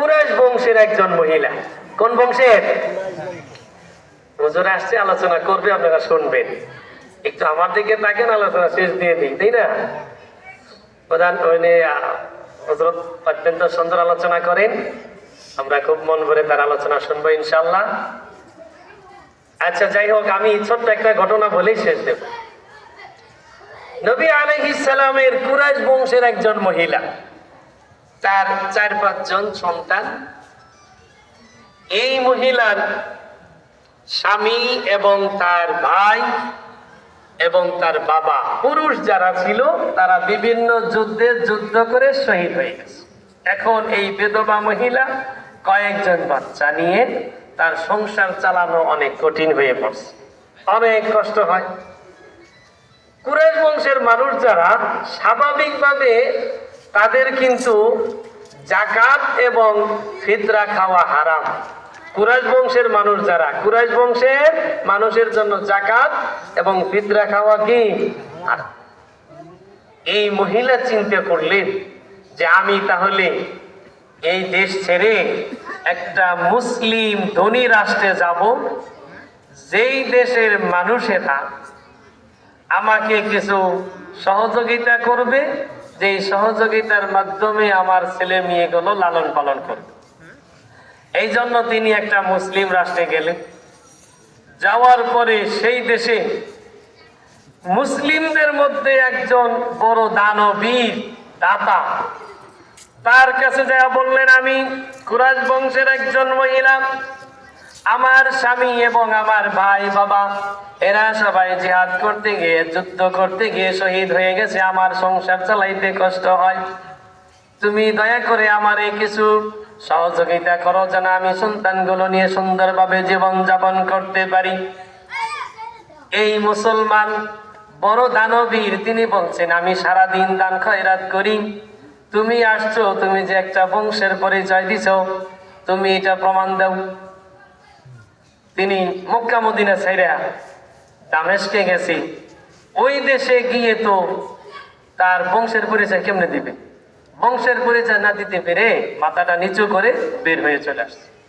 কুরাইশ বংশের একজন মহিলা। কোন বংশের? হুজুর আসছে, আলোচনা করবে, আপনারা শুনবেন। একটু আমার দিকে তাকেন, আলোচনা শেষ দিয়ে দিই, তাই না? প্রধান হজরত অত্যন্ত সুন্দর আলোচনা করেন। আমরা খুব মন ভরে তার আলোচনা শুনব ইনশাল্লাহ আচ্ছা যাই হোক, আমি ছোট্ট একটা ঘটনা বলেই শেষ দেব। নবী আলাইহিস সালামের কুরাইশ বংশের একজন মহিলা। তার চার পাঁচজন সন্তান। এই মহিলার স্বামী এবং তার ভাই এবং তার বাবা, পুরুষ যারা ছিল, তারা বিভিন্ন যুদ্ধে যুদ্ধ করে শহীদ হয়ে গেছে। এখন এই বেদবা মহিলা কয়েকজন বাচ্চা নিয়ে তার সংসার চালানো অনেক কঠিন হয়ে পড়ছে। অনেক কষ্ট হয়। কুরেশ বংশের মানুষ যারা স্বাভাবিকভাবে তাদের কিন্তু জাকাত এবং ফিতরা খাওয়া হারাম কুরাইশ বংশের মানুষ যারা, কুরাইশ বংশের মানুষের জন্য জাকাত এবং ফিতরা খাওয়া কি। এই মহিলা চিন্তা করলেন যে আমি তাহলে এই দেশ ছেড়ে একটা মুসলিম ধনী রাষ্ট্রে যাব, যেই দেশের মানুষেরা আমাকে কিছু সহযোগিতা করবে যে সহযোগিতার মাধ্যমে আমার ছেলে মেয়েগুলো লালন পালন করবে এই জন্য তিনি একটা মুসলিম রাষ্ট্রে গেলেন। যাওয়ার পরে সেই দেশে মুসলিমদের মধ্যে একজন বড় দানবীর দাতা, তার কাছে যা বললেন, আমি কুরাজ বংশের একজন মহিলা আমার স্বামী এবং আমার ভাই, বাবা, এরা সবাই জিহাদ করতে গিয়ে, যুদ্ধ করতে গিয়ে শহীদ হয়ে গেছে। আমার সংসার চালাইতে কষ্ট হয়। তুমি দয়া করে আমার এই কিছু সহযোগিতা করো যেন আমি সন্তানগুলো নিয়ে সুন্দরভাবে জীবন যাপন করতে পারি। এই মুসলমান বড় দানবীর, তিনি বলছেন, আমি সারা দিন দান খয়রাত করি। তুমি আসছো, তুমি যে একটা বংশের পরিচয় দিছ, তুমি এটা প্রমাণ দাও। তিনি মক্কা মদিনা ছাইরা দামেশকে গেছি। ওই দেশে গিয়ে তো তার বংশের পরিচয় কেমনে দিবে? বংশের পরিচয় না দিতে পেরে মাথাটা নিচু করে বের হয়ে চলে আসছে।